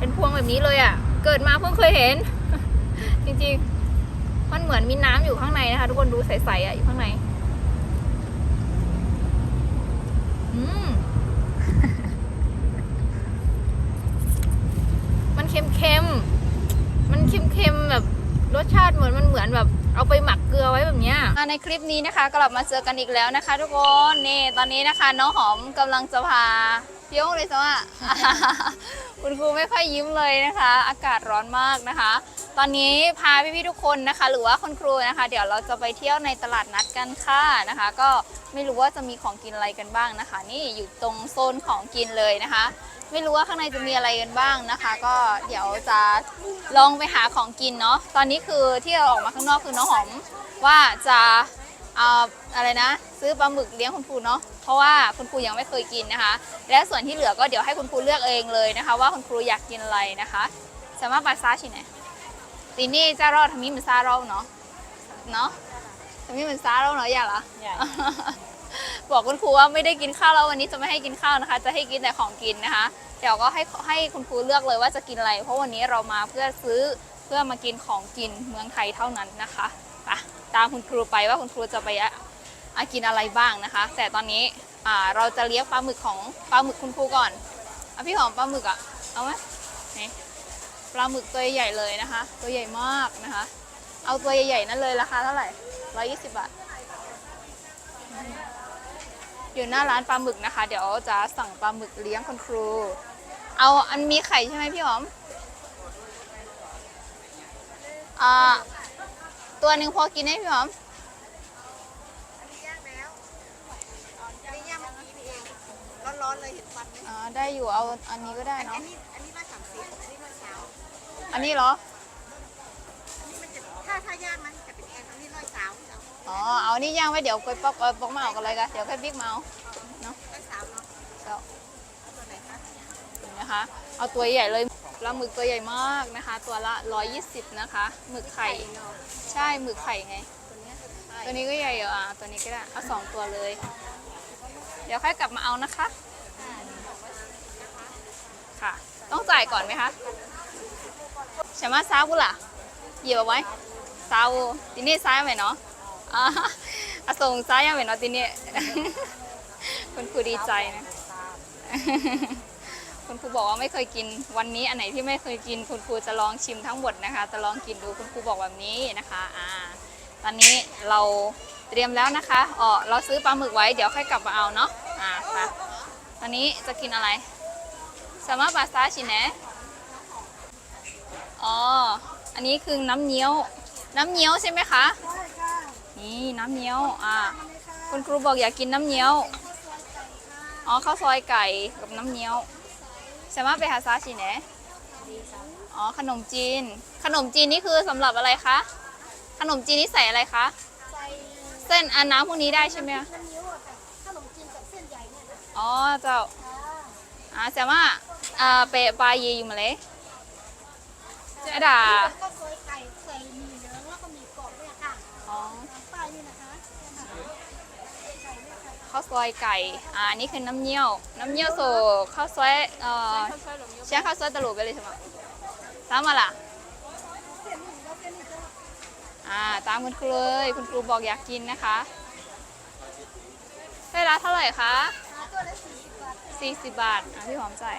เป็นพวงแบบนี้เลยอะ่ะ เกิดมาเพิ่งเคยเห็น จริงๆ มันเหมือนมีน้ำอยู่ข้างในนะคะ ทุกคนดูใสๆอะอยู่ข้างใน อืมมันเค็มๆ มันเค็มๆแบบรสชาติเหมือนมันเหมือนแบบเอาไปหมักเกลือไว้แบบเนี้ยในคลิปนี้นะคะกลับมาเจอกันอีกแล้วนะคะ ทุกคนนี่ตอนนี้นะคะ น้องหอมกำลังจะพาพี่โยงเลยสว่า คุณครูไม่ค่อยยิ้มเลยนะคะ อากาศร้อนมากนะคะ ตอนนี้พาพี่ๆทุกคนนะคะ หรือว่าคุณครูนะคะ เดี๋ยวเราจะไปเที่ยวในตลาดนัดกันค่ะนะคะ ก็ไม่รู้ว่าจะมีของกินอะไรกันบ้างนะคะ นี่อยู่ตรงโซนของกินเลยนะคะ ไม่รู้ว่าข้างในจะมีอะไรกันบ้างนะคะ ก็เดี๋ยวจะลองไปหาของกินเนาะตอนนี้คือที่เราออกมาข้างนอกคือน้องหอมว่าจะ เอาอะไรนะ ซื้อปลาหมึกเลี้ยงคุณครูเนาะเพราะว่าคุณครูยังไม่เคยกินนะคะ และส่วนที่เหลือก็เดี๋ยวให้คุณครูเลือกเองเลยนะคะ ว่าคุณครูอยากกินอะไรนะคะสามารถบัตซาชิไหนตีนี่จะรอดทำมิมันซาเราเนาะเนาะทำมิมันซาเราเนาะอย่าเหรอใหญ่บอกคุณครูว่าไม่ได้กินข้าวแล้ววันนี้จะไม่ให้กินข้าวนะคะ จะให้กินแต่ของกินนะคะ เดี๋ยวก็ให้ให้คุณครูเลือกเลยว่าจะกินอะไร เพราะวันนี้เรามาเพื่อซื้อเพื่อมากินของกินเมืองไทยเท่านั้นนะคะไป ตามคุณครูไปว่าคุณครูจะไปกินอะไรบ้างนะคะ แต่ตอนนี้เราจะเลี้ยงปลาหมึกของปลาหมึกคุณครูก่อนอพี่หอมปลาหมึกอะเอาไหมนี่ปลาหมึกตัวใหญ่เลยนะคะ ตัวใหญ่มากนะคะ เอาตัวใหญ่ๆนั่นเลยราคาเท่าไหร่ร้อยยี่สิบบาทอยู่หน้าร้านปลาหมึกนะคะ เดี๋ยวจะสั่งปลาหมึกเลี้ยงคุณครู เอาอันมีไข่ใช่ไหมพี่หอมอ่า ตัวหนึ่งพอกินไหมพี่หอมอันนี้ย่างแล้วอันนี้ย่างเมื่อกี้นี่เองร้อนๆเลยเห็นฟันไหมอ่าได้อยู่เอาอันนี้ก็ได้อัเนาะนนี้อันนี้ร้อยสามสิบอันนี้ร้อยสาวอันนี้เหรอ อันนี้มันจะถ้าถ้าย่างมันจะเป็นแอนอันนี้ร้อยสาวเอาอ๋อเอาอันนี้ย่างไว้เดี๋ยวกอยปอกเออปอกมาเอากันเลยกันเดี๋ยวค่อยบิ๊กมาเอาร้อยสาวเนาะเดี๋ยวเอาตัวไหนคะนี่นะคะ เอาตัวใหญ่เลย ปลาหมึกตัวใหญ่มากนะคะ ตัวละ 120 นะคะ หมึกไข่เนาะใช่ หมึกไข่ไงตัวเนี้ยตัวนี้ก็ใหญ่อยู่อะ ตัวนี้ก็ได้ เอาสองตัวเลย เดี๋ยวค่อยกลับมาเอานะคะ ค่ะ ต้องจ่ายก่อนไหมคะใช่ไหมซาบุล่ะเหยียบเอาไว้ซาบุทีนี้ซ้ายไหมเนาะอ่าอะส่งซ้ายยังไหมเนาะทีนี้คุณครูดีใจนะ คุณครูบอกว่าไม่เคยกิน วันนี้อันไหนที่ไม่เคยกิน คุณครูจะลองชิมทั้งหมดนะคะ จะลองกินดูคุณครูบอกแบบนี้นะคะอ่าตอนนี้เราเตรียมแล้วนะคะอ๋อเราซื้อปลาหมึกไว้เดี๋ยวค่อยกลับมาเอาเนาะอ่าไปตอนนี้จะกินอะไรสามารถบาซาชินะอ๋ออันนี้คือน้ำเงี้ยว น้ำเงี้ยวใช่ไหมคะได้ค่ะนี่น้ำเงี้ยวอ่าคุณครูบอกอยากกินน้ำเงี้ยวอ๋อข้าวซอยไก่กับน้ำเงี้ยว แซมารถไปหาซาชิเนะอ๋อขนมจีน ขนมจีนนี่คือสำหรับอะไรคะ ขนมจีนนี่ใส่อะไรคะ ใส่เส้นอันน้ำพวกนี้ได้ใช่ไหมคะน้ำเงี้ยวอะค่ะขนมจีนกับเส้นใหญ่เนี่ยนะอ๋อเจ้าอ่าแซมว่าอ่าเปะปลาเยอยู่มาเลยจะด่าก็เคยไก่ใส่หมีเหลืองแล้วก็มีกรอบด้วยค่ะ อ๋อ ป้ายนี่นะคะเนี่ยค่ะไก่ด้วยค่ะ ข้าวซอยไก่อ่าอันนี่คือน้ำเงี้ยว น้ำเงี้ยวโซข้าวซอยเอ่อเชียข้าวซอยตะหลุไปเลยใช่ไหมตามมาล่ะอ่าตามคุณครูเลยคุณครูบอกอยากกินนะคะได้ละเท่าไหร่คะสี่สิบบาท40 บาทอะพี่หอมจ่าย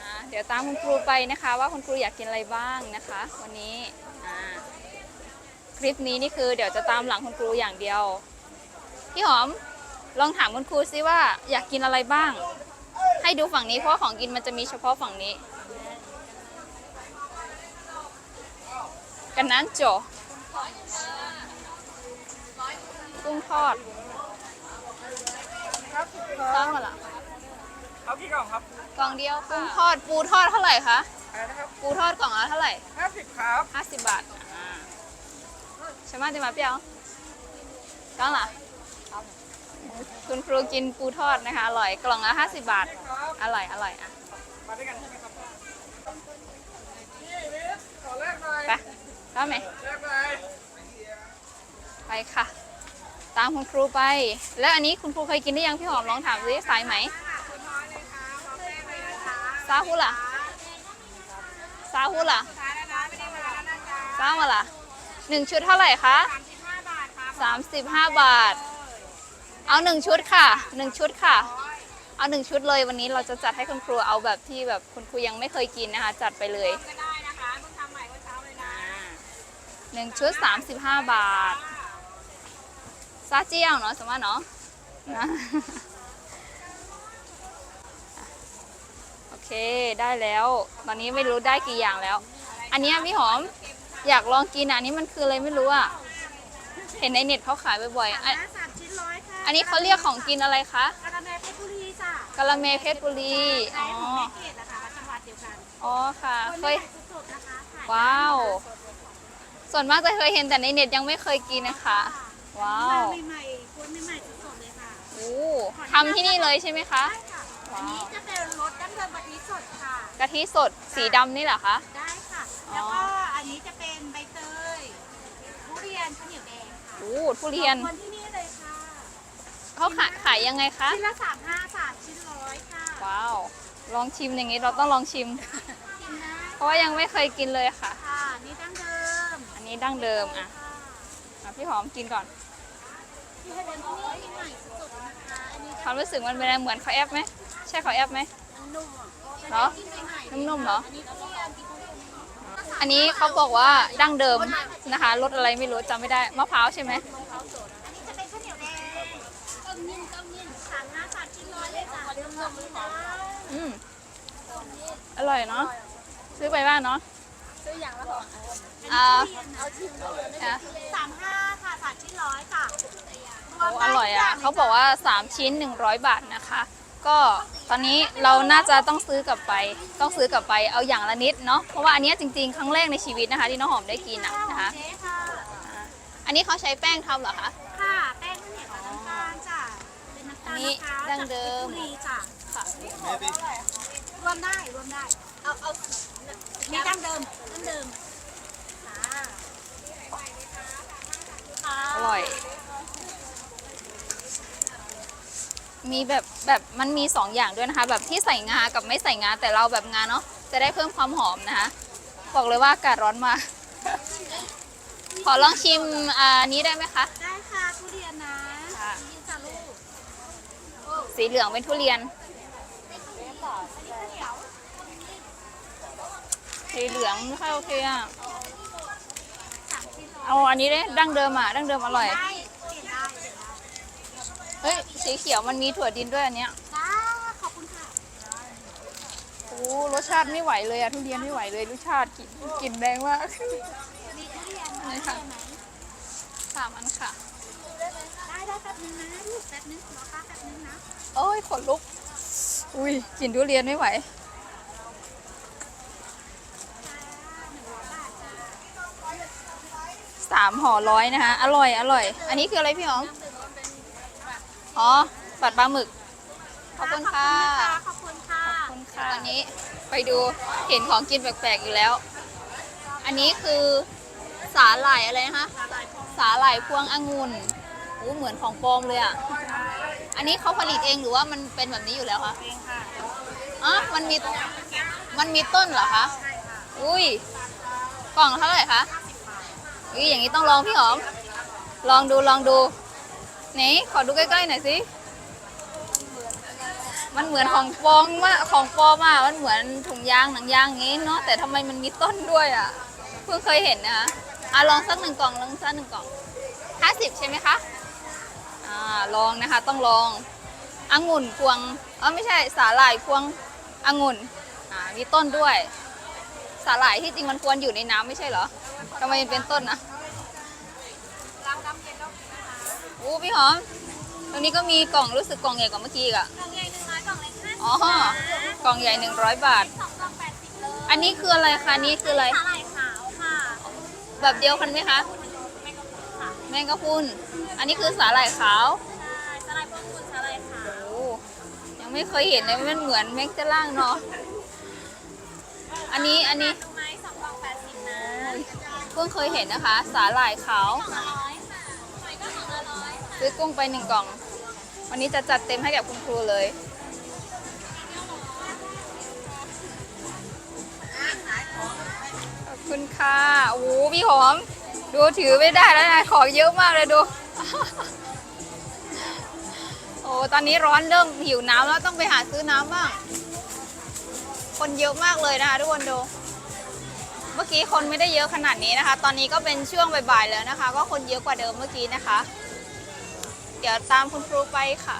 อ่าเดี๋ยวตามคุณครูไปนะคะว่าคุณครูอยากกินอะไรบ้างนะคะ วันนี้อ่าคลิปนี้นี่คือเดี๋ยวจะตามหลังคุณครูอย่างเดียว พี่หอมลองถามคุณครูซิว่าอยากกินอะไรบ้าง ให้ดูฝั่งนี้เพราะว่าของกินมันจะมีเฉพาะฝั่งนี้ กันนั้นโจกุ้งทอดซ้อนมาละเอากี่กล่องครับกล่องเดียวกุ้งทอดปูทอดเท่าไหร่คะอะไรนะครับปูทอดกล่องละเท่าไหร่ห้าสิบครับห้าสิบบาทอ่าใช่ไหมจะมาเปรี้ยวกล่องละ คุณครูกินปูทอดนะคะ อร่อยกล่องละห้าสิบบาท อร่อยอร่อยอะมาด้วยกันใช่ไหมครับไปได้ไหมไปค่ะ ตามคุณครูไป แล้วอันนี้คุณครูเคยกินได้ยังพี่หอมลองถามซิสายไหมซาฮูล่ะซาฮูล่ะซามาล่ะหนึ่งชุดเท่าไหร่คะสามสิบห้าบาทครับ35บาท เอาหนึ่งชุดค่ะหนึ่งชุดค่ะ เอาหนึ่งชุดเลยวันนี้เราจะจัดให้คุณครูเอาแบบที่แบบคุณครูยังไม่เคยกินนะคะ จัดไปเลยก็ได้นะคะเพิ่งทำใหม่เมื่อเช้าเลยนะหนึ่งชุด35บาทซาเจียวเนาะสมมติเนาะนะโอเคได้แล้วตอนนี้ไม่รู้ได้กี่อย่างแล้ว อันนี้พี่หอมอยากลองกินอันนี้มันคืออะไรไม่รู้อะเห็นในเน็ตเขาขายบ่อยๆอัน สามชิ้นร้อย อันนี้เขาเรียกของกินอะไรคะกระแมเพชรบุรีจ้ะกะละเมเพชรบุรีใช่อ๋อของแม่เกดนะคะจังหวัดเดียวกันอ๋อค่ะเคยสดๆนะคะขยว้าว ส่วนมากจะเคยเห็นแต่ในเน็ตยังไม่เคยกินนะคะ ว้าวใหม่ๆควรใหม่ๆสดๆเลยค่ะโอ้ทำที่นี่เลยใช่ไหมคะใช่ค่ะอันนี้จะเป็นรสดั้งเดิมกะทิสดค่ะกะทิสดสีดำนี่เหรอคะได้ค่ะอ๋อแล้วก็อันนี้จะเป็นใบเตยทุเรียนข้าวเหนียวแดงค่ะโอ้ทุเรียนคนที่นี่เลยค่ะ เขาขายขายยังไงคะ ชิ้นละสามห้าสามชิ้นร้อยค่ะว้าว ลองชิมอย่างนี้เราต้องลองชิม กินได้เพราะว่ายังไม่เคยกินเลยค่ะ ค่ะนี่ดั้งเดิมอันนี้ดั้งเดิมอะค่ะอะพี่หอมกินก่อน ที่ให้เป็นที่นี่ใหม่สดๆนะคะอันนี้ความรู้สึกมันเป็นอะไรเหมือนข้าวแอปไหมใช่ข้าวแอปไหมนุ่มอะเหรอที่ใหม่นุ่มๆเหรอ อันนี้ทุเรียนกินทุเรียนอันนี้เขาบอกว่าดั้งเดิมนะคะรสอะไรไม่รู้จำไม่ได้มะพร้าวใช่ไหม อืมอร่อยเนาะซื้อไปบ้านเนาะซื้ออย่างละสองอ่าเอาชิมเลยอะสามห้าค่ะสามชิ้นร้อยค่ะโอ้อร่อยอะเขาบอกว่า 3 ชิ้น 100 บาทนะคะ ก็ตอนนี้เราน่าจะต้องซื้อกลับไป ต้องซื้อกลับไปเอาอย่างละนิดเนาะเพราะว่าอันเนี้ยจริงๆ ครั้งแรกในชีวิตนะคะ ที่น้องหอมได้กินอะนะคะเจ๊ค่ะอ่าอันนี้เขาใช้แป้งทำเหรอคะ นน้ำตาลอันนี้มะพร้าวดั้งเดิมจากพชรบุรีจ้ะค่ะรวมได้รวมได้ เอาเอามีดั้งเดิมดั้งเดิมค่ะค่ะอร่อย มีแบบแบบมันมี2อย่างด้วยนะคะ แบบที่ใส่งา กับไม่ใส่งา แต่เราแบบงาเนาะ จะได้เพิ่มความหอมนะคะ บอกเลยว่าอากาศร้อนมาก ขอลองชิมอ่าอันนี้ได้ไหมคะ ได้ค่ะทุเรียนนะค่ะยินจ้าลูก สีเหลืองเป็นทุเรียน สีเหลืองไม่ค่อยโอเคอะสามชิ้นร้อยเอาอันนี้เลยดั้งเดิมอะ ดั้งเดิมอร่อยได้เปลี่ยนได้เปลี่ยนได้เฮ้ย สีเขียวมันมีถั่วดินด้วยอันเนี้ยจ้าขอบคุณค่ะโอ้รสชาติไม่ไหวเลยอะทุเรียนไม่ไหวเลยรสชาติกลิ่นกลิ่นแรงมากมีทุเรียนไหนได้คะไหมสามอันค่ะ ได้ได้แป๊บนึงนะลูกแป๊บนึงรอป้าแป๊บนึงนะ โอ้ยขนลุก อุ้ยกลิ่นทุเรียนไม่ไหว สามห่อร้อยนะคะ อร่อย อร่อย อันนี้คืออะไรพี่หอมอ๋อ ปัดปลาหมึก ขอบคุณค่ะ ขอบคุณค่ะ ขอบคุณค่ะ ตอนนี้ไปดูเห็นของกินแปลกๆอีกแล้ว อันนี้คือสาหร่ายอะไรนะคะ สาหร่ายพวงองุ่นโอ้เหมือนของปลอมเลยอะ อันนี้เขาผลิตเองหรือว่ามันเป็นแบบนี้อยู่แล้วคะเองค่ะอ๋อมันมีมันมีต้นเหรอคะใช่ค่ะอุ้ยกล่องเท่าไหร่คะอุ้ยอย่างนี้ต้องลองพี่หอม ลองดูลองดูไหนขอดูใกล้ๆหน่อยสิมันเหมือนของปลอมมากของปลอมอะมันเหมือนถุงยางหนังยางอย่างงี้เนาะแต่ทำไมมันมีต้นด้วยอะเพิ่งเคยเห็นนะคะอะลองสักหนึ่งกล่องลองสักหนึ่งกล่องห้าสิบใช่ไหมคะ อ่าลองนะคะต้องลององุ่นพวงเออไม่ใช่สาหร่ายพวงองุ่นอ่ามีต้นด้วย สาหร่ายที่จริงมันควรอยู่ในน้ำไม่ใช่เหรอทำไมมันเป็นต้นนะล้างดำเย็นแล้วนะคะอู้พี่หอม ตรงนี้ก็มีกล่องรู้สึกกล่องใหญ่กว่าเมื่อกี้อีกอะกล่องใหญ่หนึ่งร้อยกล่องเล็กห้าสิบอ๋อกล่องใหญ่100บาท สองกล่องแปดสิบเลยอันนี้คืออะไรคะอันนี้คืออะไร สาหร่ายขาวค่ะแบบเดียวกันไหมคะไม่ก็ค่ะ แมงกะพรุน อันนี้คือสาหร่ายขาวใช่สาหร่ายพวงคุณสาหร่ายขาว โอ้ยังไม่เคยเห็นเลยมันเหมือนแมงจะล่างเนาะ อันนี้อันนี้ตรไหมสองกล่องแปดสิบนะเพิ่งเคยเห็นนะคะ สาหร่ายขาวกองร้อยค่ะหอยก็กองร้อยซื้อกุ้งไปหนึ่งกล่อง วันนี้จะจัดเต็มให้กับคุณครูเลย ขอบคุณค่ะโอ้โหพี่หอม ดูถือไม่ได้แล้วนะของเยอะมากเลยดู โอ้ตอนนี้ร้อนเริ่มหิวน้ำแล้วต้องไปหาซื้อน้ำบ้าง คนเยอะมากเลยนะคะทุกคนดู เมื่อกี้คนไม่ได้เยอะขนาดนี้นะคะ ตอนนี้ก็เป็นช่วงบ่ายๆแล้วนะคะ ก็คนเยอะกว่าเดิมเมื่อกี้นะคะ เดี๋ยวตามคุณครูไปค่ะ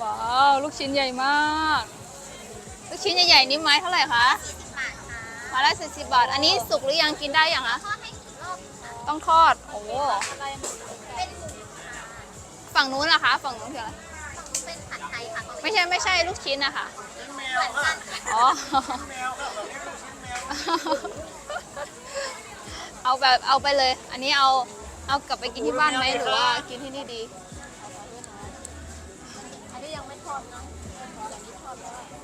ว้าว ลูกชิ้นใหญ่มาก ลูกชิ้นใหญ่ๆนี่ไม้เท่าไหร่คะ มาละสี่สิบบาท อันนี้สุกหรือยังกินได้ยังคะทอดให้กี่รอบคะต้องทอด โอ้โหเป็นหมูค่ะฝั่งนู้นล่ะคะ ฝั่งนู้นคืออะไรฝั่งนู้นเป็นผัดไทยค่ะไม่ใช่ไม่ใช่ลูกชิ้นนะคะเหมือนกันค่ะอ๋อเอาแบบเอาไปเลย อันนี้เอาเอากลับไปกินที่บ้านไหมหรือว่ากินที่นี่ดี อันนี้ยังไม่ทอดเนาะ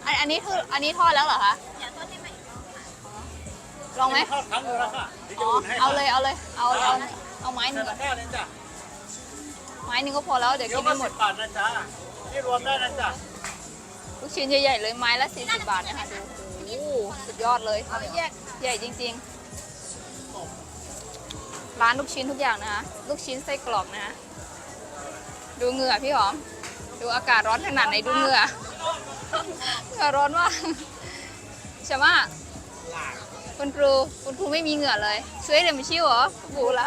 อันอันนี้คืออันนี้ทอดแล้วเหรอคะอยากทอดให้ใหม่อีกรอบค่ะ ลองไหมทอดครั้งนึงแล้วค่ะที่อ๋จะออุ่นให้เอาเลยเอาเลยเอาเอาเอาไม้หใส่นึ่งก่ตะอนกร้าเลยจ้ะไม้หนึ่งก็พอแล้วเดี๋ยวเดี๋ยกิวนมาไม่หมสิดบบาทนะจ๊ะนี่รวมได้นะจ๊ะลูกชิ้นใหญ่ๆเลยไม้ละ40บาทนะคะดูโอ้โหสุดยอดเลยเอาแยกใหญ่จริง ๆ ร้านลูกชิ้นทุกอย่างนะคะลูกชิ้นไส้กรอกนะคะดูเหงื่อพี่หอม ดูอากาศร้อนขนาดไหนดูเหงื่อเหงื่อร้อนมากใช่ไหม คุณครู คุณครูไม่มีเหงื่อเลยช่วยเดี๋ยวมาชิวเหรอบูละ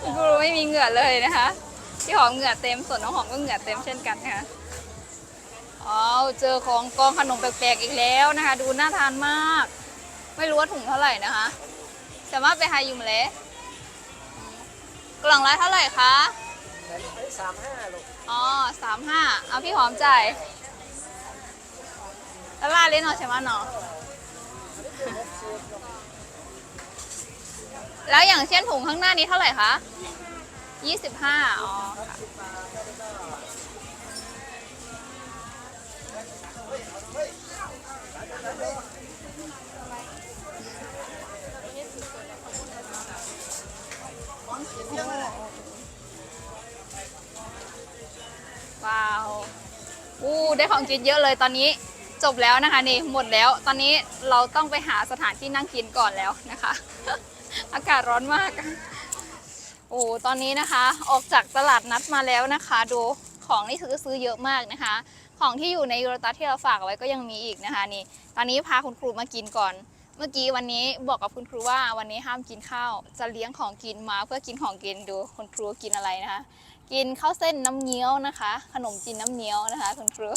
คุณครูไม่มีเหงื่อเลยนะคะพี่หอมเหงื่อเต็มส่วนน้องหอมก็เหงื่อเต็มเช่นกันนะคะอ๋อเจอของกองขนมแปลกๆอีกแล้วนะคะ ดูน่าทานมาก ไม่รู้ว่าถุงเท่าไหร่นะคะ สามารถไปหาอยู่มาเลยกล่องละเท่าไหร่คะสามห้าลูกอ๋อสามห้าเอาพี่หอมจ่ายแล้วล่าเล่นหน่อยใช่ไหมเนาะ แล้วอย่างเช่นถุงข้างหน้านี้เท่าไหร่คะยี่สิบห้าอ๋อค่ะว้าวอู้ได้ของกินเยอะเลยตอนนี้จบแล้วนะคะนี่หมดแล้ว ตอนนี้เราต้องไปหาสถานที่นั่งกินก่อนแล้วนะคะ อากาศร้อนมาก โอ้ตอนนี้นะคะ ออกจากตลาดนัดมาแล้วนะคะ ดูของนี่คือซื้อเยอะมากนะคะ ของที่อยู่ในยูโรตัสที่เราฝากไว้ก็ยังมีอีกนะคะนี่ ตอนนี้พาคุณครูมากินก่อน เมื่อกี้วันนี้บอกกับคุณครูว่าวันนี้ห้ามกินข้าว จะเลี้ยงของกินมาเพื่อกินของกินดูคุณครูกินอะไรนะคะ กินข้าวเส้นน้ำเงี้ยวนะคะ ขนมจีนน้ำเงี้ยวนะคะ คุณครู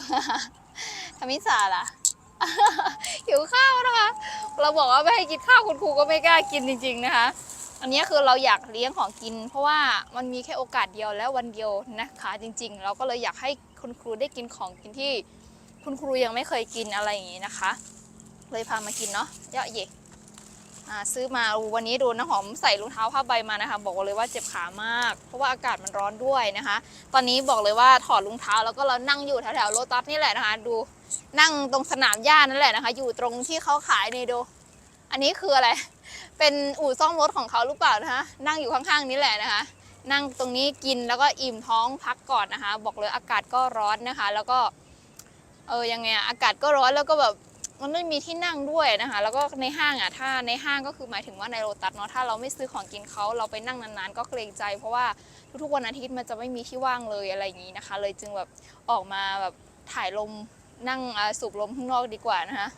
ทำมิสาล่ะ หิวข้าวนะคะ เราบอกว่าไม่ให้กินข้าวคุณครูก็ไม่กล้ากินจริง ๆนะคะ อันนี้คือเราอยากเลี้ยงของกิน เพราะว่ามันมีแค่โอกาสเดียวและวันเดียวนะคะจริง ๆ เราก็เลยอยากให้คุณครูได้กินของกินที่ คุณครูยังไม่เคยกินอะไรอย่างนี้นะคะ เลยพามากินเนาะเยอะเย่ซื้อมาอูวันนี้ดูน้ำหอมใส่รองเท้าผ้าใบมานะคะ บอกเลยว่าเจ็บขามาก เพราะว่าอากาศมันร้อนด้วยนะคะ ตอนนี้บอกเลยว่าถอดรองเท้าแล้วก็เรานั่งอยู่แถวๆโลตัสนี่แหละนะคะ ดู นั่งตรงสนามหญ้านั่นแหละนะคะ อยู่ตรงที่เขาขายนี่ดู อันนี้คืออะไร เป็นอู่ซ่อมรถของเขาหรือเปล่านะคะ นั่งอยู่ข้างๆนี่แหละนะคะ นั่งตรงนี้กินแล้วก็อิ่มท้องพักก่อนนะคะ บอกเลยอากาศก็ร้อนนะคะ แล้วก็ เออยังไงอะอากาศก็ร้อนแล้วก็แบบมันไม่มีที่นั่งด้วยนะคะ แล้วก็ในห้างอะถ้าในห้างก็คือหมายถึงว่าในโรตัสเนาะถ้าเราไม่ซื้อของกินเขาเราไปนั่งนานๆ ก็เกรงใจ เพราะว่าทุกๆวันอาทิตย์มันจะไม่มีที่ว่างเลยอะไรอย่างนี้นะคะ เลยจึงแบบออกมาแบบถ่ายลม นั่งสูบลมข้างนอกดีกว่านะคะ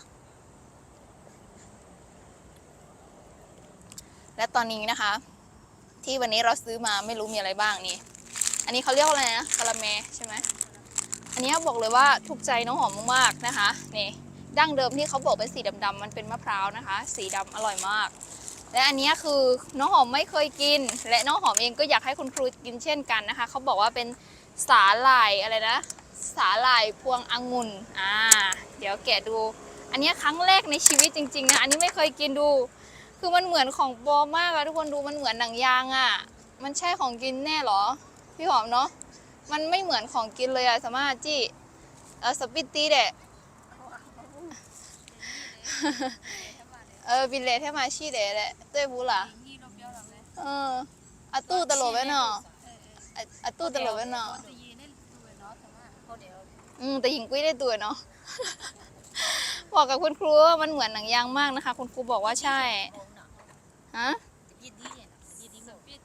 และตอนนี้นะคะ ที่วันนี้เราซื้อมาไม่รู้มีอะไรบ้างนี่ อันนี้เขาเรียกว่าอะไรนะกะละแมใช่ไหมอันนี้บอกเลยว่าถูกใจน้องหอมมากๆนะคะนี่ดั้งเดิมที่เขาบอกเป็นสีดำๆมันเป็นมะพร้าวนะคะ สีดำอร่อยมาก และอันนี้คือน้องหอมไม่เคยกิน และน้องหอมเองก็อยากให้คุณครูกินเช่นกันนะคะเขาบอกว่าเป็นสาหร่ายอะไรนะ สาหร่ายพวงองุ่นอ่าเดี๋ยวแกะดู อันนี้ครั้งแรกในชีวิตจริงๆนะอันนี้ไม่เคยกินดู คือมันเหมือนของปลอมมากอะทุกคนดูมันเหมือนหนังยางอะมันใช่ของกินแน่เหรอ พี่หอมเนาะมันไม่เหมือนของกินเลยอะสามารถจี้เออสปิตตีเดะเออบินเลทให้มาชีเดะแหละเต้ยบูล่ะเอออาตู้ตลกไว้เนาะอะอาตู้ตลกไว้เนาะ อืมแต่หญิงกุ้ยได้ตัวเนาะ บอกกับคุณครูว่ามันเหมือนหนังยางมากนะคะ คุณครูบอกว่าใช่ ฮะ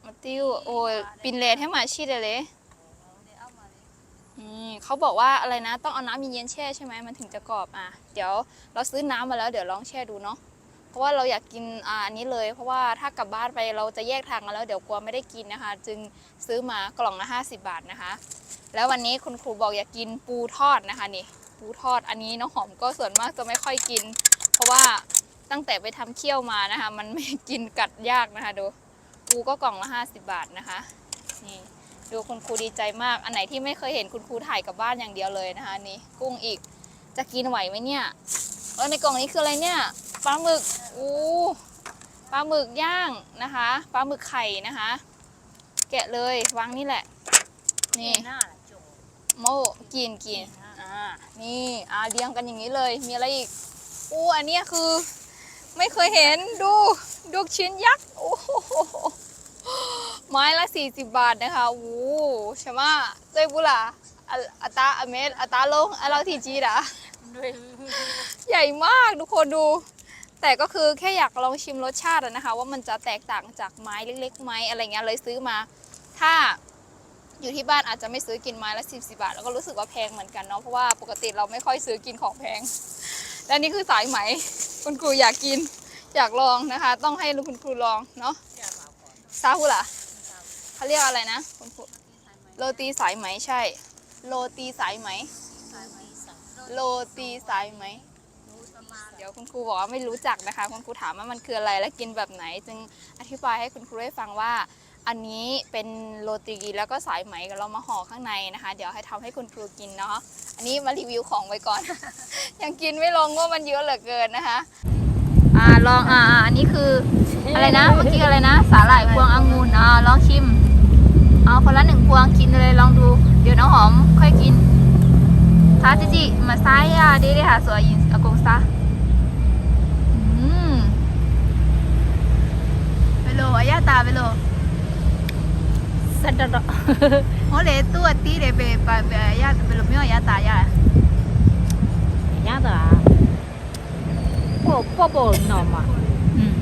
มาติ้วโอ้ยปินเลทให้มาชีดเลยนี่เขาบอกว่าอะไรนะ ต้องเอาน้ำเย็นๆแช่ใช่ไหมมันถึงจะกรอบอะ เดี๋ยวเราซื้อน้ำมาแล้วเดี๋ยวลองแช่ดูเนาะเพราะว่าเราอยากกินอ่าอันนี้เลย เพราะว่าถ้ากลับบ้านไปเราจะแยกทางกันแล้ว เดี๋ยวกลัวไม่ได้กินนะคะ จึงซื้อมากล่องละ50 บาทนะคะ แล้ววันนี้คุณครูบอกอยากกินปูทอดนะคะนี่ปูทอดอันนี้น้องหอมก็ส่วนมากจะไม่ค่อยกิน เพราะว่าตั้งแต่ไปทำเคี่ยวมานะคะ มันไม่กินกัดยากนะคะดูปูก็กล่องละ 50 บาทนะคะนี่ดูคุณครูดีใจมาก อันไหนที่ไม่เคยเห็นคุณครูถ่ายกลับบ้านอย่างเดียวเลยนะคะนี่กุ้งอีกจะกินไหวไหมเนี่ยเออในกล่องนี้คืออะไรเนี่ยปลาหมึกอู้ปลาหมึกย่างนะคะปลาหมึกไข่นะคะ แกะเลยวางนี่แหละ นี่ โมกินกินอ่านี่อาเรียงกันอย่างนี้เลย มีอะไรอีกอู้อันนี้คือ ไม่เคยเห็นดูดูชิ้นยักษ์โอ้โหไม้ละ 40 บาทนะคะโอ้ใช่ไหมเจ้ยบุล่ะอะอัตาอเมสอัตาลงอะเราทีจีดะใหญ่มากทุกคนดู แต่ก็คือแค่อยากลองชิมรสชาตินะคะ ว่ามันจะแตกต่างจากไม้เล็กๆไหมอะไรเงี้ยเลยซื้อมา ถ้า อยู่ที่บ้านอาจจะไม่ซื้อกินไม้ละสิบสิบาท แล้วก็รู้สึกว่าแพงเหมือนกันเนาะเพราะว่าปกติเราไม่ค่อยซื้อกินของแพง และนี่คือสายไหม คุณครูอยากกินอยากลองนะคะ ต้องให้คุณครูลองเนาะซาฮูล่ะเขาเรียกอะไรนะคุณครูโรตีสายไหมใช่ โรตีสายไหมโรตีสายไหมเดี๋ยวคุณครูบอกว่าไม่รู้จักนะคะ คุณครูถามว่ามันคืออะไรและกินแบบไหน จึงอธิบายให้คุณครูได้ฟังว่า อันนี้เป็นโรตีแล้วก็สายไหมเรามาห่อข้างในนะคะ เดี๋ยวให้ทำให้คุณครูกินเนาะอันนี้มารีวิวของไว้ก่อน ยังกินไม่ลงว่ามันเยอะเหลือเกินนะคะ อ่าลองอ่าอันนี้คืออะไรนะเมื่อกี้อะไรนะ สาหร่ายพวงองุ่นอ่าลองชิมเอาคนละหนึ่งพวงกินเลยลองดู เดี๋ยวน้องหอมค่อยกินซาจิจิมาซ้ายอะดีเลยค่ะสวยยินอากงซาอืมไปโลอายาตาไปโล Sadada. โอเลตัวตีเดเบปะเบยาเบลมิโอยาตายา Yada. Po po po no ma. อืม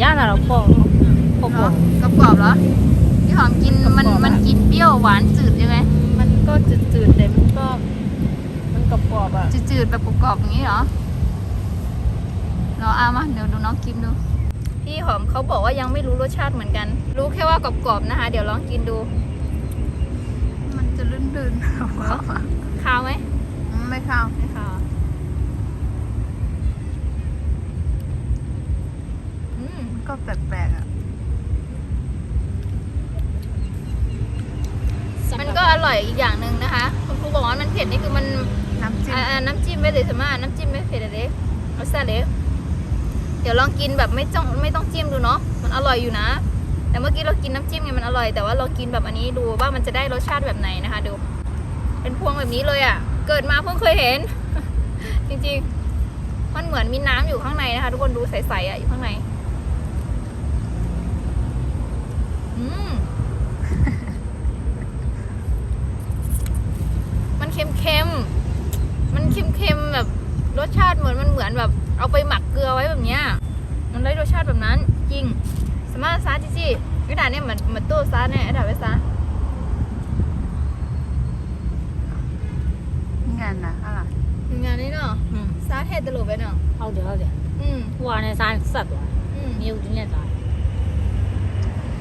Yada ro po. Po เนาะ po. กรอบๆเหรอพี่หอมกินมันกรอบๆอะมันกินเปรี้ยวหวานจืดยังไงมันก็จืดๆแต่มันก็มันกรอบๆอะจืดๆแบบกรอบๆอย่างนี้เหรอเราเอามาเดี๋ยวดูน้องกินดู พี่หอมเขาบอกว่ายังไม่รู้รสชาติเหมือนกัน รู้แค่ว่ากรอบๆนะคะ เดี๋ยวลองกินดู มันจะลื่นๆคาวไหมไม่เข้าไม่คาวอืมก็แปลกๆอะมันก็อร่อยอีกอย่างหนึ่งนะคะคุณครูบอกว่ามันเผ็ดนี่คือมันน้ำจิ้มอ่าอ่าน้ำจิ้มไม่เลยสมาน้ำจิ้มไม่เผ็ดเลยรสชาติเลย เดี๋ยวลองกินแบบไม่ต้องไม่ต้องจิ้มดูเนาะมันอร่อยอยู่นะ แต่เมื่อกี้เรากินน้ำจิ้มไงมันอร่อยแต่ว่าเรากินแบบอันนี้ดูว่ามันจะได้รสชาติแบบไหนนะคะดู เป็นพวงแบบนี้เลยอะ่ะ เกิดมาเพิ่งเคยเห็น จริงๆ มันเหมือนมีน้ำอยู่ข้างในนะคะ ทุกคนดูใสๆอะอยู่ข้างในอืมมันเค็มๆมันเค็มๆแบบรสชาติเหมือนมันเหมือนแบบ เอาไปหมักเกลือไว้แบบเนี้ยมันได้รสชาติแบบนั้น จริง สามารถซาจีจิกระดาษเนี่ยเหมือนเหมือนตู้ซาเนี่ยกระดาษไว้ซางานนะอะไรงานนี่เนาะซาเทศตลบไปเนาะเอาเดี๋ยวเอาเดี๋ยวอืมว่าในซาสัตว์อืะมีอยู่ที่เนี่ยจ้ะ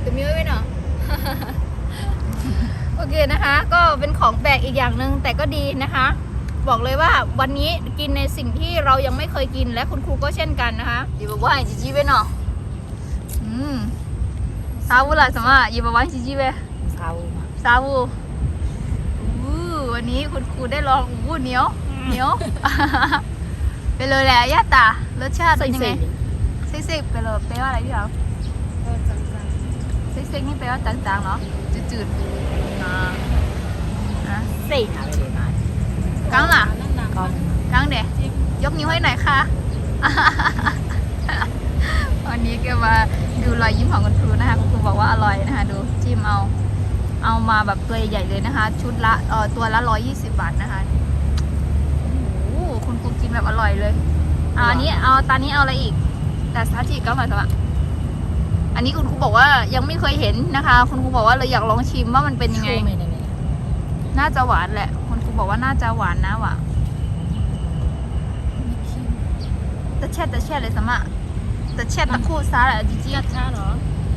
จะมีไว้เนาะโอเคนะคะ ก็เป็นของแปลกอีกอย่างหนึ่งแต่ก็ดีนะคะ บอกเลยว่าวันนี้กินในสิ่งที่เรายังไม่เคยกินและคุณครูก็เช่นกันนะคะยีบว่าจีจีเวเนาะอืมซาวูล่ะสมายีบว่าจีจีเวซาวูซาวูอู้วันนี้คุณครูได้ลองอู้เหนียวเหนียวไปเลยแหละย่าตารสชาติเป็นยังไงซิกซิกไปเลยแปลว่าอะไรพี่เขาซิกซิกนี่แปลว่าจางๆเนาะจืดๆอ่าอะเซ็ง กังล่ะကောင်းกังเดยกนิ้วให้หน่อยค่ะ วันนี้แกมาดูรอยยิ้มของคุณครูนะคะ คุณครูบอกว่าอร่อยนะคะ ดูจิ้มเอา เอามาแบบตัวใหญ่ๆเลยนะคะ ชุดละเออตัวละร้อยยี่สิบบาทนะคะโอ้โหคุณครูกินแบบอร่อยเลยอ่าอันนี้เอาตอนนี้เอาอะไรอีก แต่ซาจิก็หมายถึงว่าอันนี้คุณครูบอกว่ายังไม่เคยเห็นนะคะ คุณครูบอกว่าเลยอยากลองชิมว่ามันเป็นยังไงไม่ได้ไม่ได้น่าจะหวานแหละคุณครู บอกว่าน่าจะหวานนะว่ะแต่แช่แต่แช่เลยสมะแต่แช่ตะคู่ซาแหละจริงชัดช้าเนาะ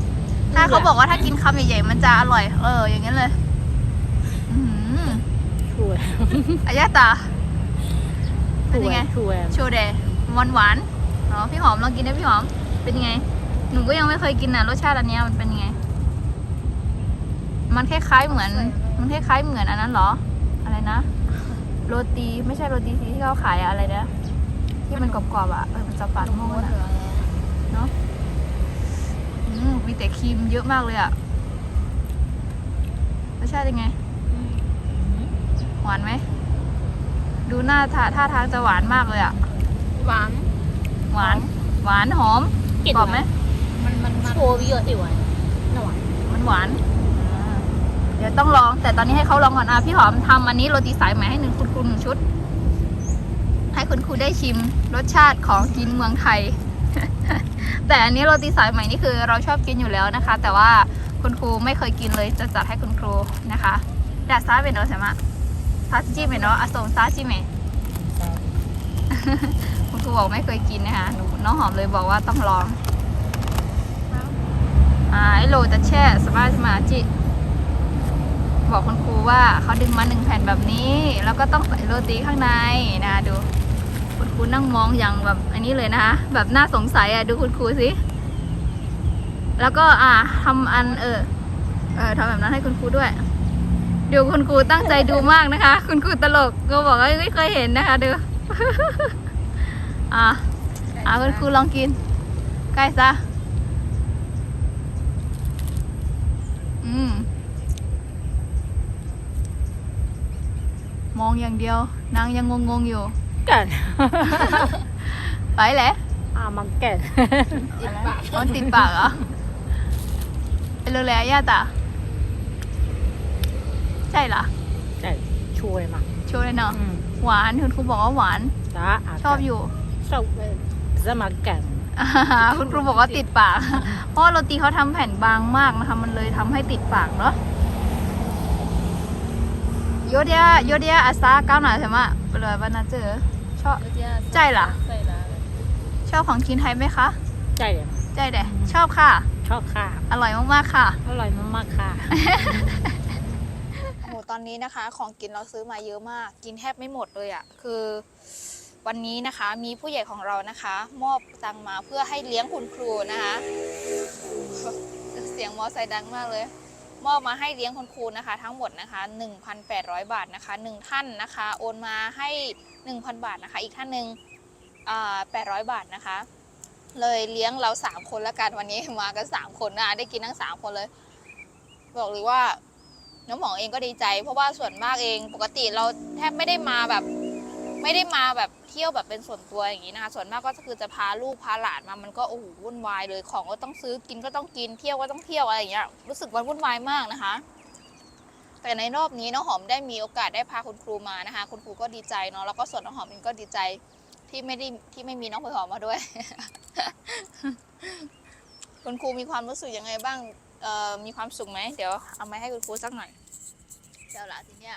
ๆถ้าเขาบอกว่าถ้ากินคำใหญ่ๆมันจะอร่อย เออ อย่างนั้นเลยอือช่วยอายาตาเป็นยังไงช่วยโชเดหวานหวานๆอ๋อพี่หอมลองกินได้พี่หอม เป็นยังไง หนูก็ยังไม่เคยกินนะรสชาติอันเนี้ยมันเป็นยังไง มันคล้ายๆเหมือน มันคล้ายๆเหมือนอันนั้นเหรอ อะไรนะ โรตีไม่ใช่โรตีสีที่เขาขายอะอะไรนะที่มันกรอบๆอะเออมันจะปาดม่วงอะเนาะอืมมีแต่ครีมเยอะมากเลยอะรสชาติยังไงหวานไหมดูหน้าท่าท่าทางจะหวานมากเลยอะหวาน หวาน หวานหอมกลิ่นกรอบไหมมันมันโชว์เยอะติหวานน่าหวานมันหวาน เดี๋ยวต้องลอง แต่ตอนนี้ให้เขาลองก่อนอะพี่หอมทำอันนี้โรตีสายไหมให้หนึ่งคุณครูหนึ่งชุด ให้คุณครูได้ชิมรสชาติของกินเมืองไทย แต่อันนี้โรตีสายไหมนี่คือเราชอบกินอยู่แล้วนะคะ แต่ว่าคุณครูไม่เคยกินเลยจะจัดให้คุณครูนะคะดาซาเป็นเนาะใช่ไหมซาจิเป็นเนาะอสมซาจิเมคุณครูบอกไม่เคยกินนะคะหนูน้องหอมเลยบอกว่าต้องลองอ่าไอโลจะแช่สมาสมาจิ บอกคุณครูว่าเขาดึงมาหนึ่งแผ่นแบบนี้ แล้วก็ต้องใส่โรตีข้างในนะดู คุณครูนั่งมองอย่างแบบอันนี้เลยนะคะแบบน่าสงสัยอะดูคุณครูสิแล้วก็อ่าทำอันเออเออทำแบบนั้นให้คุณครูด้วยดูคุณครูตั้งใจดูมากนะคะ คุณครูตลกก็บอกว่าไม่เคยเห็นนะคะดูอ่าอ่าคุณครูลองกิน ใกล้ซะอืม มองอย่างเดียว นางยังงงๆอยู่ กันไปแหละอ่ามันแก่มันติดปากเหรอไปเร็วๆย่าตาใช่เหรอแต่ช่วยมาช่วยเลยเนาะอืมหวานคุณครูบอกว่าหวาน จ้าชอบอยู่ ชอบจะมาแก่อ่าคุณครูบอกว่าติดปาก เพราะว่าโรตีเขาทำแผ่นบางมากนะคะ มันเลยทำให้ติดปากเนาะ โยเดียโยเดียอาซาก้าวหนาใช่ไหมไปเลยวันนั้นเจอชอบใจเหรอชอบของกินไทยไหมคะใจเดียวใจเด้ชอบค่ะ ชอบค่ะ อร่อยมากๆค่ะ อร่อยมากๆค่ะโหตอนนี้นะคะ ของกินเราซื้อมาเยอะมาก กินแทบไม่หมดเลยอะ่ะคือวันนี้นะคะมีผู้ใหญ่ของเรานะคะ มอบตังค์มาเพื่อให้เลี้ยงคุณครูนะคะ เสียงมอไซค์ดังมากเลย มอบมาให้เลี้ยงคุณครูนะคะทั้งหมดนะคะ1,800 บาทนะคะหนึ่งท่านนะคะ โอนมาให้ 1,000 บาทนะคะ อีกท่านหนึ่งอ่า800 บาทนะคะ เลยเลี้ยงเรา 3 คนละกันวันนี้มากัน 3 คนนะได้กินทั้ง 3 คนเลย บอกเลยว่าน้องหมองเองก็ดีใจ เพราะว่าส่วนมากเองปกติเราแทบไม่ได้มาแบบ ไม่ได้มาแบบเที่ยวแบบเป็นส่วนตัวอย่างนี้นะคะส่วนมากก็คือจะพาลูกพาหลานมามันก็โอ้โหวุ่นวายเลยของก็ต้องซื้อกินก็ต้องกินเที่ยวก็ต้องเที่ยวอะไรอย่างเงี้ยรู้สึกว่าวุ่นวายมากนะคะ แต่ในรอบนี้น้องหอมได้มีโอกาสได้พาคุณครูมานะคะ คุณครูก็ดีใจเนาะแล้วก็ส่วนน้องหอมเองก็ดีใจที่ไม่ได้ที่ไม่มีน้องเผยหอมมาด้วย คุณครูมีความรู้สึกยังไงบ้างเอ่อมีความสุขไหมเดี๋ยวเอาไม้ให้คุณครูสักหน่อยเดี๋ยวละทีเนี้ย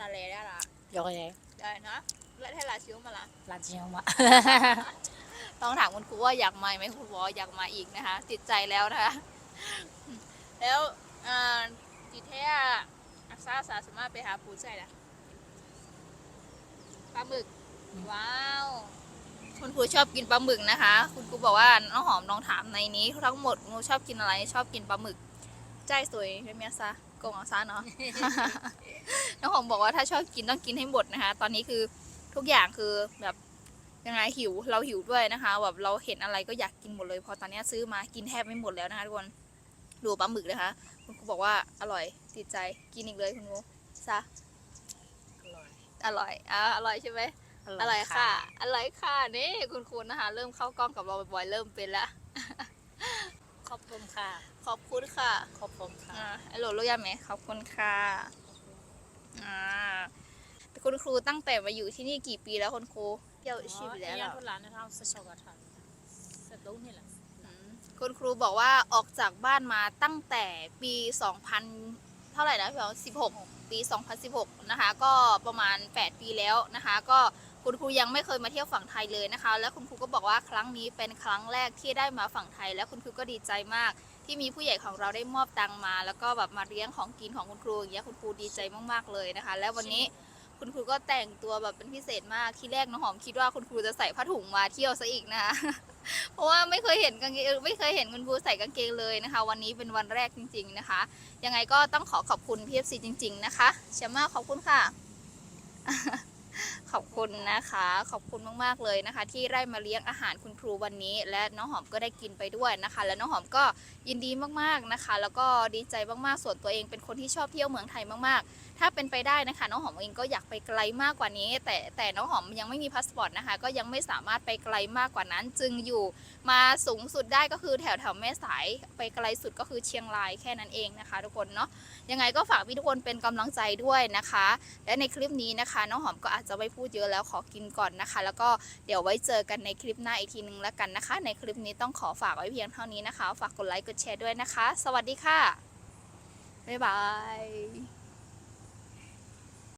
ละเลยได้ละ ยกเลยได้นะและให้ลาชิวมาละลาเจียวมาต้องถามคุณครูว่าอยากมาไหมคุณบอกว่าอยากมาอีกนะคะ ติดใจแล้วนะคะ แล้วอ่าจีเทียอักษาสาสามารถไปหาปูใช่ละปลาหมึกว้าว คุณครูชอบกินปลาหมึกนะคะ คุณครูบอกว่าน้องหอมลองถามในนี้ ทั้งหมดหนูชอบกินอะไร ชอบกินปลาหมึก ใจสวยใช่ไหมซะโกงเอาซะเนาะ น้องหอมบอกว่าถ้าชอบกินต้องกินให้หมดนะคะ ตอนนี้คือทุกอย่างคือแบบยังไงหิวเราหิวด้วยนะคะแบบเราเห็นอะไรก็อยากกินหมดเลยพอตอนนี้ซื้อมากินแทบไม่หมดแล้วนะคะทุกคนดูปลาหมึกนะคะ คุณครูบอกว่าอร่อยติดใจกินอีกเลยคุณครูซะอร่อยอร่อยอ่าอร่อยใช่ไหมอร่อยค่ะ อร่อยค่ะนี่คุณครูนะคะ เริ่มเข้ากล้องกับเราบ่อยๆเริ่มเป็นแล้ว ขอบคุณค่ะ ขอบคุณค่ะขอบคุณค่ะ อ่าไอโหลลูกยาไหมขอบคุณค่ะอ่าไปคุณครูตั้งแต่มาอยู่ที่นี่กี่ปีแล้วคุณครูเที่ยวชีพแล้วอ๋อเหรอทุลานะเราสชกทันสตูนี่แหละอืมคุณครูบอกว่าออกจากบ้านมาตั้งแต่ปี 2000 เท่าไหร่นะพี่อ๋อ16 ปี 2016 นะคะ ก็ประมาณ 8 ปีแล้วนะคะ ก็ คุณครูยังไม่เคยมาเที่ยวฝั่งไทยเลยนะคะ แล้วคุณครูก็บอกว่าครั้งนี้เป็นครั้งแรกที่ได้มาฝั่งไทย แล้วคุณครูก็ดีใจมาก ที่มีผู้ใหญ่ของเราได้มอบตังมา แล้วก็แบบมาเลี้ยงของกินของคุณครูอย่างเงี้ยคุณครูดีใจมากๆเลยนะคะ แล้ววันนี้คุณครูก็แต่งตัวแบบเป็นพิเศษมากที่แรกน้องหอมคิดว่าคุณครูจะใส่ผ้าถุงมาเที่ยวซะอีกนะคะ เพราะว่าไม่เคยเห็นกางเกงไม่เคยเห็นคุณครูใส่กางเกงเลยนะคะ วันนี้เป็นวันแรกจริง ๆนะคะ ยังไงก็ต้องขอขอบคุณพีเอฟซีจริง ๆ นะคะเชยร์มาขอบคุณค่ะ ขอบคุณนะคะ ขอบคุณมากๆเลยนะคะ ที่ได้มาเลี้ยงอาหารคุณครูวันนี้ และน้องหอมก็ได้กินไปด้วยนะคะ และน้องหอมก็ยินดีมากๆนะคะ แล้วก็ดีใจมากๆส่วนตัวเองเป็นคนที่ชอบเที่ยวเมืองไทยมากๆ ถ้าเป็นไปได้นะคะน้องหอมเองก็อยากไปไกลมากกว่านี้ แต่แต่น้องหอมยังไม่มีพาสปอร์ตนะคะ ก็ยังไม่สามารถไปไกลมากกว่านั้น จึงอยู่มาสูงสุดได้ก็คือแถวแถวแม่สายไปไกลสุดก็คือเชียงรายแค่นั้นเองนะคะ ทุกคนเนาะยังไงก็ฝากพี่ทุกคนเป็นกำลังใจด้วยนะคะ และในคลิปนี้นะคะ น้องหอมก็อาจจะไม่พูดเยอะแล้วขอกินก่อนนะคะ แล้วก็เดี๋ยวไว้เจอกันในคลิปหน้าอีกทีนึงแล้วกันนะคะ ในคลิปนี้ต้องขอฝากไว้เพียงเท่านี้นะคะ ฝากกดไลค์กดแชร์ด้วยนะคะ สวัสดีค่ะบ๊ายบาย